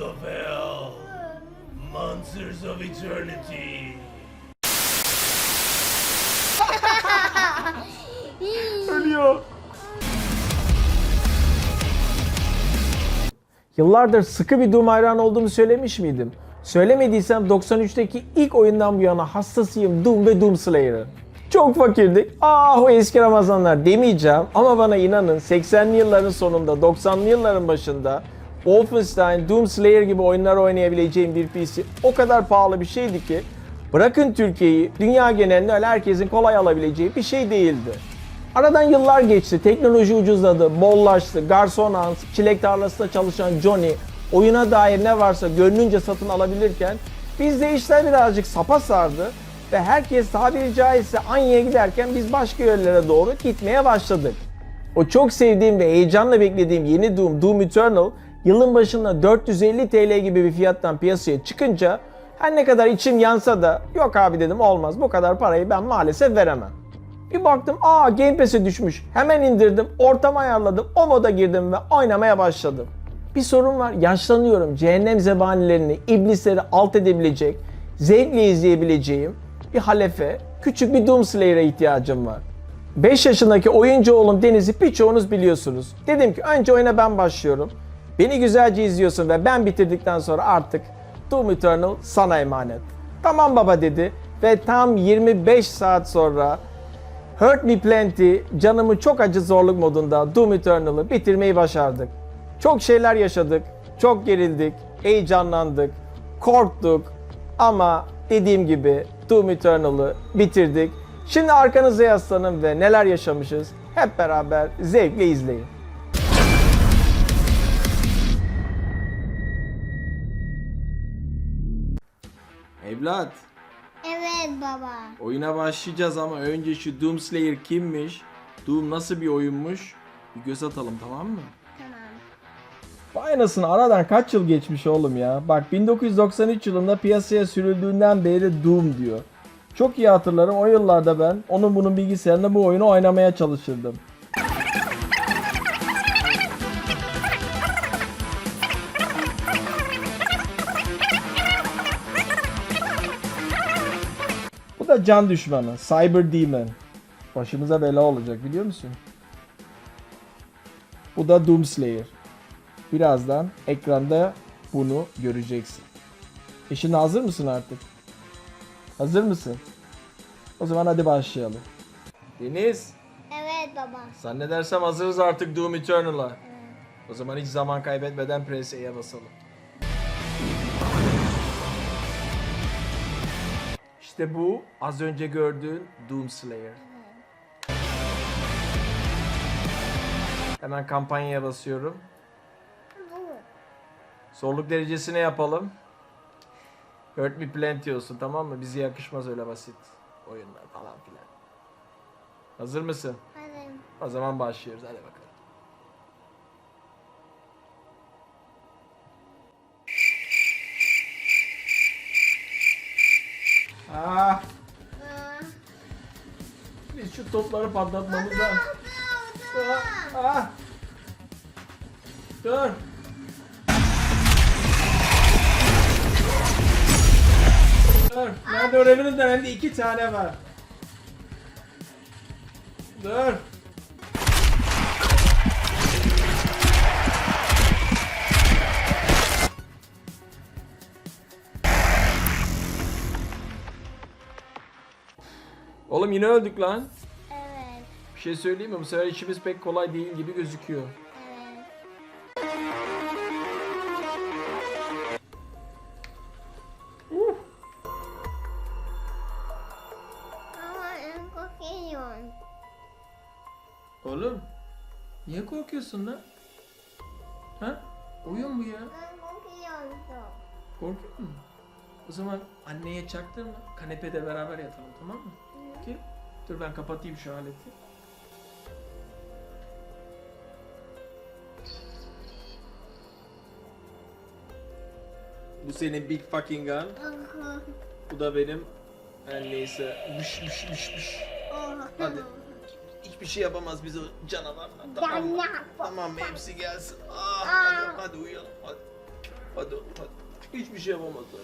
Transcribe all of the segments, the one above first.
Of Hell, Monsters of Eternity. Ölüyor. Yıllardır sıkı bir Doom hayranı olduğumu söylemiş miydim? Söylemediysem 93'teki ilk oyundan bu yana hastasıyım Doom ve Doom Slayer'ı. Çok fakirdik. Ah o eski Ramazanlar demeyeceğim ama bana inanın 80'li yılların sonunda 90'lı yılların başında Wolfenstein, Doom Slayer gibi oyunlar oynayabileceğim bir PC o kadar pahalı bir şeydi ki bırakın Türkiye'yi dünya genelinde öyle herkesin kolay alabileceği bir şey değildi. Aradan yıllar geçti, teknoloji ucuzladı, bollaştı, garson Hans, çilek tarlasında çalışan Johnny, oyuna dair ne varsa gönlünce satın alabilirken bizde işler birazcık sapa sardı ve herkes tabiri caizse Anya'ya giderken biz başka yerlere doğru gitmeye başladık. O çok sevdiğim ve heyecanla beklediğim yeni Doom, Doom Eternal yılın başında 450 TL gibi bir fiyattan piyasaya çıkınca her ne kadar içim yansa da yok abi dedim olmaz bu kadar parayı ben maalesef veremem. Bir baktım aa Game Pass'e düşmüş. Hemen indirdim, ortamı ayarladım, o moda girdim ve oynamaya başladım. Bir sorun var, yaşlanıyorum. Cehennem zebanilerini, iblisleri alt edebilecek, zevkle izleyebileceğim bir halefe, küçük bir Doom Slayer'e ihtiyacım var. 5 yaşındaki oyuncu oğlum Deniz'i birçoğunuz biliyorsunuz. Dedim ki önce oyuna ben başlıyorum. Beni güzelce izliyorsun ve ben bitirdikten sonra artık Doom Eternal sana emanet. Tamam baba dedi ve tam 25 saat sonra Hurt Me Plenty canımı çok acı zorluk modunda Doom Eternal'ı bitirmeyi başardık. Çok şeyler yaşadık, çok gerildik, heyecanlandık, korktuk ama dediğim gibi Doom Eternal'ı bitirdik. Şimdi arkanıza yaslanın ve neler yaşamışız hep beraber zevkle izleyin. Evlat, Evet baba. Oyuna başlayacağız ama önce şu Doom Slayer kimmiş? Doom nasıl bir oyunmuş? Bir göz atalım tamam mı? Tamam. Vay anasını aradan kaç yıl geçmiş oğlum ya. Bak 1993 yılında piyasaya sürüldüğünden beri Doom diyor. Çok iyi hatırlarım o yıllarda ben onun bunun bilgisayarında bu oyunu oynamaya çalışırdım. Bu da can düşmanı. Cyber Demon. Başımıza bela olacak biliyor musun? Bu da Doom Slayer. Birazdan ekranda bunu göreceksin. Şimdi hazır mısın artık? Hazır mısın? O zaman hadi başlayalım. Deniz, Evet baba. zannedersem hazırız artık Doom Eternal'a. O zaman hiç zaman kaybetmeden Press A'ya basalım. İşte bu az önce gördüğün Doom Slayer. Hemen kampanyaya basıyorum. Zorluk derecesine yapalım. Hurt me plenty olsun tamam mı? Bize yakışmaz öyle basit oyunlar falan filan. Hazır mısın? Hadi. O zaman başlıyoruz hadi bakalım. Ah, biz şu topları patlatmamız lazım. Ah, ah. Dur. Dur. Nerede öğreniriz de bende iki tane var. Dur. Oğlum yine öldük lan. Evet. Bir şey söyleyeyim mi? Bu sefer işimiz pek kolay değil gibi gözüküyor. Evet. Ama en korkuyorum. Oğlum. Niye korkuyorsun lan? Ha? Oyun bu ya. Ben korkuyorum. Korkuyor musun? O zaman anneye çaktırma. Kanepede beraber yatalım tamam mı? Dur ben kapatayım şu aleti. Bu senin big fucking gun. Bu da benim her neyse. Mış mış mış mış. Hadi. Hiçbir şey yapamaz biz o canavarlar. Tamam mı? Tamam mı? Hepsi gelsin. Ah, hadi, hadi uyuyalım. Hadi. Hadi hadi. Hiçbir şey yapamazlar.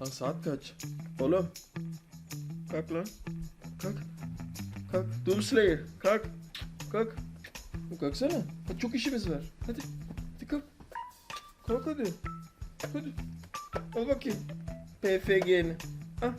Lan saat kaç? Oğlum. Kalk lan. Kalk. Kalk. Doom Slayer. Kalk. Kalk. Kalksana. Hadi çok işimiz var. Hadi. Hadi kalk. Kalk hadi. Hadi. Al bakayım. PFG'ni. Al.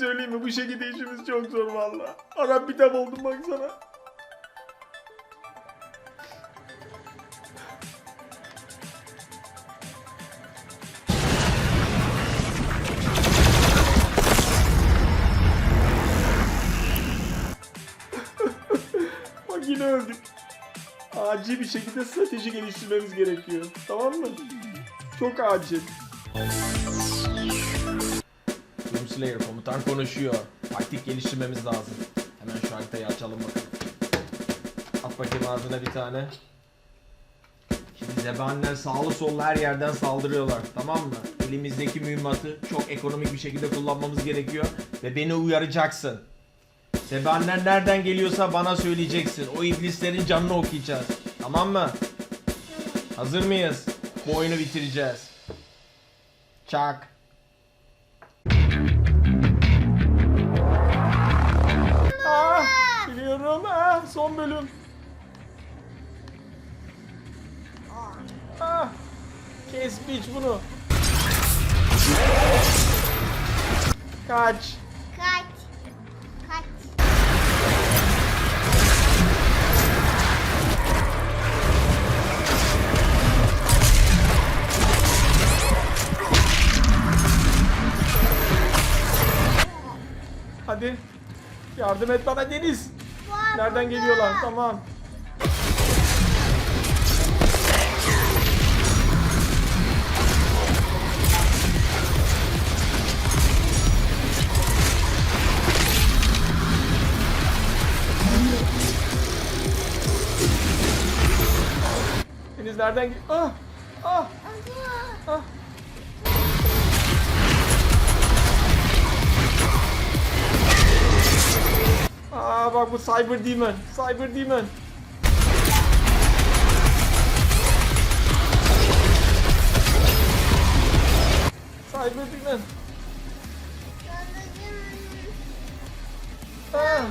Söyleyeyim mi? Bu şekilde işimiz çok zor valla. Arap bir tam oldum baksana. Bak yine öldük. Acil bir şekilde strateji geliştirmemiz gerekiyor. Tamam mı? Çok acil. Slayer komutan konuşuyor. Taktik geliştirmemiz lazım. Hemen şu haritayı açalım bakalım. At bakayım ağzına bir tane. Şimdi zebaniler sağlı sollu her yerden saldırıyorlar. Tamam mı? Elimizdeki mühimmatı çok ekonomik bir şekilde kullanmamız gerekiyor. Ve beni uyaracaksın. Zebaniler nereden geliyorsa bana söyleyeceksin. O iblislerin canını okuyacağız. Tamam mı? Hazır mıyız? Bu oyunu bitireceğiz. Çak. Biliyorum. Ah, son bölüm. Ah, kes biç bunu. Kaç. Kaç. Kaç. Hadi. Yardım et bana Deniz. Nereden geliyorlar? Tamam. Deniz nereden gel- Ah! Ah! Ah! Aa bak bu Cyber Demon. Cyber Demon. Cyber Demon. Ah,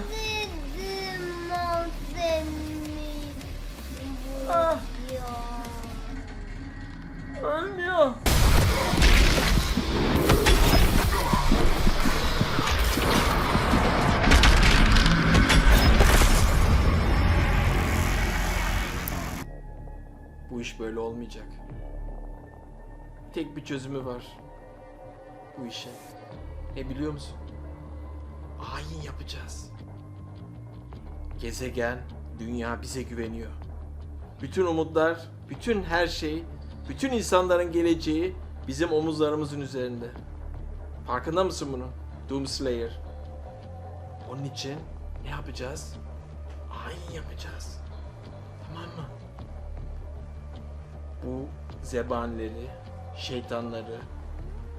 Tek bir çözümü var. Bu işe. Ne biliyor musun? Ayin yapacağız. Gezegen, dünya bize güveniyor. Bütün umutlar, bütün her şey, bütün insanların geleceği bizim omuzlarımızın üzerinde. Farkında mısın bunu? Doom Slayer. Onun için ne yapacağız? Ayin yapacağız. Tamam mı? Bu zebanileri, şeytanları,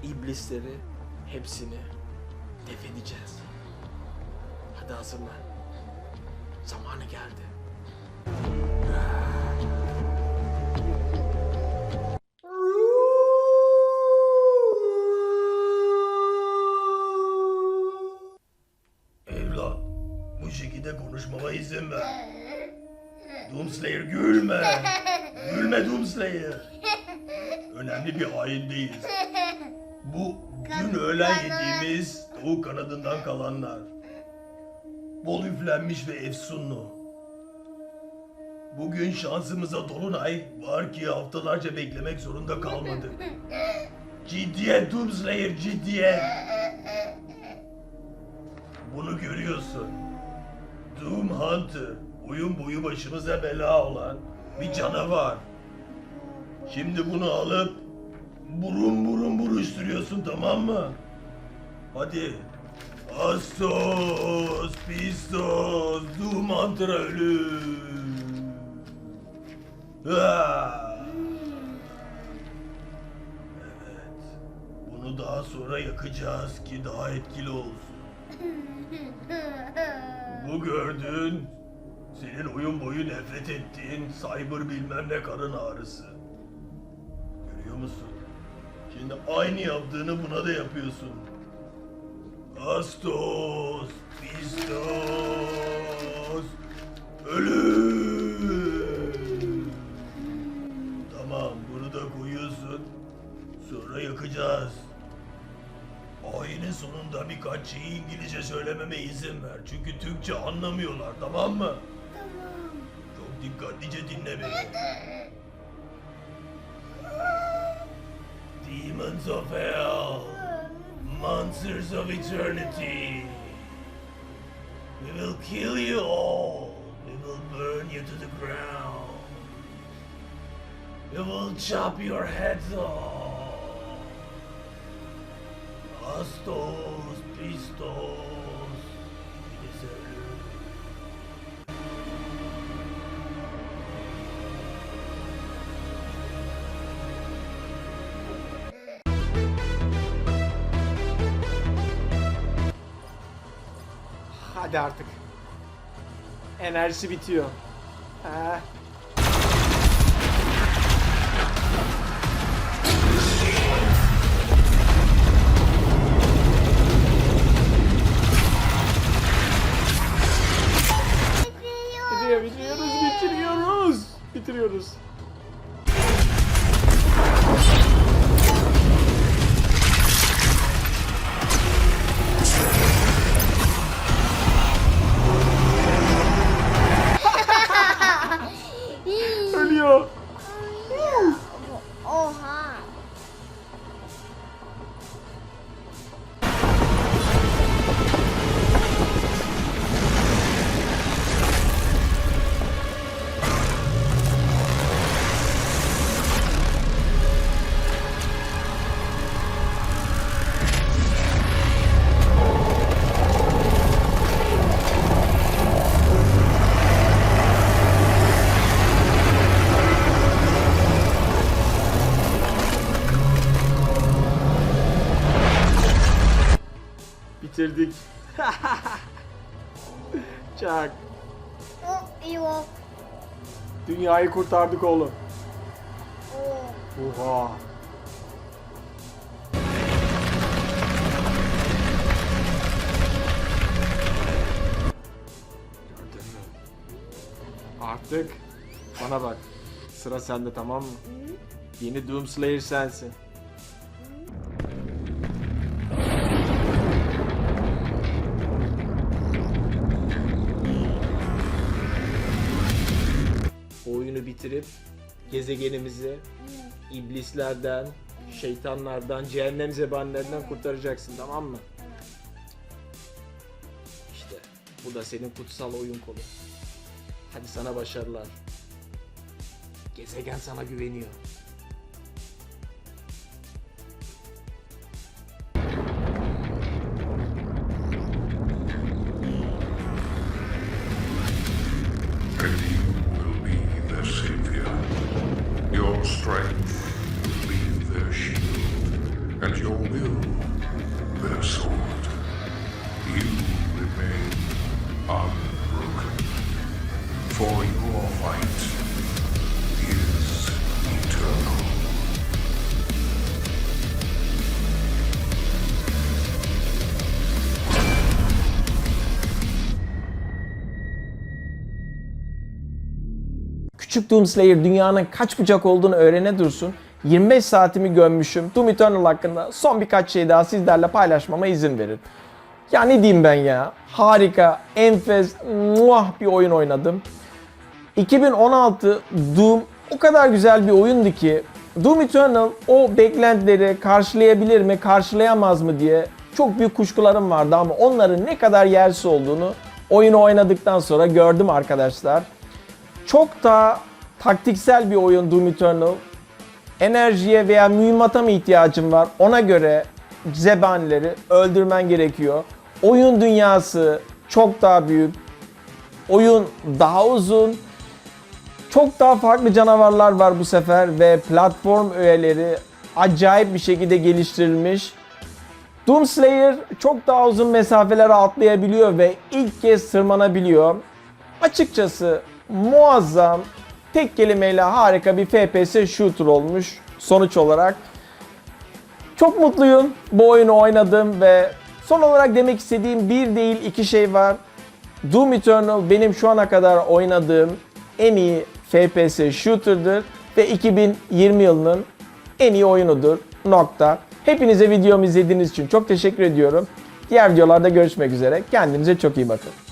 iblisleri hepsini def edeceğiz. Hadi hazırlan. Zamanı geldi. Evlat, Bu şekilde konuşmama izin ver. Doomslayer gülme. Gülme Doomslayer. Önemli bir haindeyiz. Bu dün öğlen yediğimiz tavuk kanadından kalanlar. Bol üflenmiş ve efsunlu. Bugün şansımıza dolunay var ki haftalarca beklemek zorunda kalmadık. Ciddiyet Doomslayer ciddiyet. Bunu görüyorsun. Doom Hunter, oyun boyu başımıza bela olan bir canavar. Şimdi bunu alıp burun burun buruşturuyorsun tamam mı? Hadi. Astos, Pistos, Doom Hunter'a ölüm. Evet. Bunu daha sonra yakacağız ki daha etkili olsun. Bu gördüğün senin oyun boyu nefret ettiğin cyber bilmem ne karın ağrısı. Şimdi aynı yaptığını buna da yapıyorsun. Astos, Pistos, ölüm. Tamam, bunu da koyuyorsun. Sonra yakacağız. Oyunun sonunda birkaç şeyi İngilizce söylememe izin ver. Çünkü Türkçe anlamıyorlar, tamam mı? Tamam. Çok dikkatlice dinle beni. Demons of Hell, Monsters of Eternity. We will kill you all. We will burn you to the ground. We will chop your heads off. Astos, Pistos. It Hadi artık. Enerjisi bitiyor. Ha. Bitiriyoruz, bitiriyoruz. Bitiriyoruz. Bitirdik. Çak. Yok. Dünyayı kurtardık oğlum. Oha. Gördün mü? Artık bana bak. Sıra sende tamam mı? Yeni Doom Slayer sensin. Bitirip gezegenimizi iblislerden, şeytanlardan, cehennem zebanilerinden kurtaracaksın tamam mı? İşte bu da senin kutsal oyun kolu. Hadi sana başarılar. Gezegen sana güveniyor. Sorry. Küçük Doom Slayer dünyanın kaç bucak olduğunu öğrene dursun. 25 saatimi gömmüşüm. Doom Eternal hakkında son birkaç şey daha sizlerle paylaşmama izin verin. Ya ne diyeyim ben ya? Harika, enfes, muah bir oyun oynadım. 2016 Doom o kadar güzel bir oyundu ki Doom Eternal o beklentileri karşılayabilir mi, karşılayamaz mı diye çok büyük kuşkularım vardı ama onların ne kadar yersiz olduğunu oyunu oynadıktan sonra gördüm arkadaşlar. Çok da taktiksel bir oyun Doom Eternal. Enerjiye veya mühimmata mı ihtiyacın var? Ona göre zebanileri öldürmen gerekiyor. Oyun dünyası çok daha büyük. Oyun daha uzun. Çok daha farklı canavarlar var bu sefer ve platform öğeleri acayip bir şekilde geliştirilmiş. Doom Slayer çok daha uzun mesafelere atlayabiliyor ve ilk kez tırmanabiliyor. Açıkçası muazzam, tek kelimeyle harika bir FPS shooter olmuş sonuç olarak. Çok mutluyum bu oyunu oynadım ve son olarak demek istediğim bir değil iki şey var. Doom Eternal benim şu ana kadar oynadığım en iyi FPS shooter'dır ve 2020 yılının en iyi oyunudur. Nokta. Hepinize videomu izlediğiniz için çok teşekkür ediyorum. Diğer videolarda görüşmek üzere. Kendinize çok iyi bakın.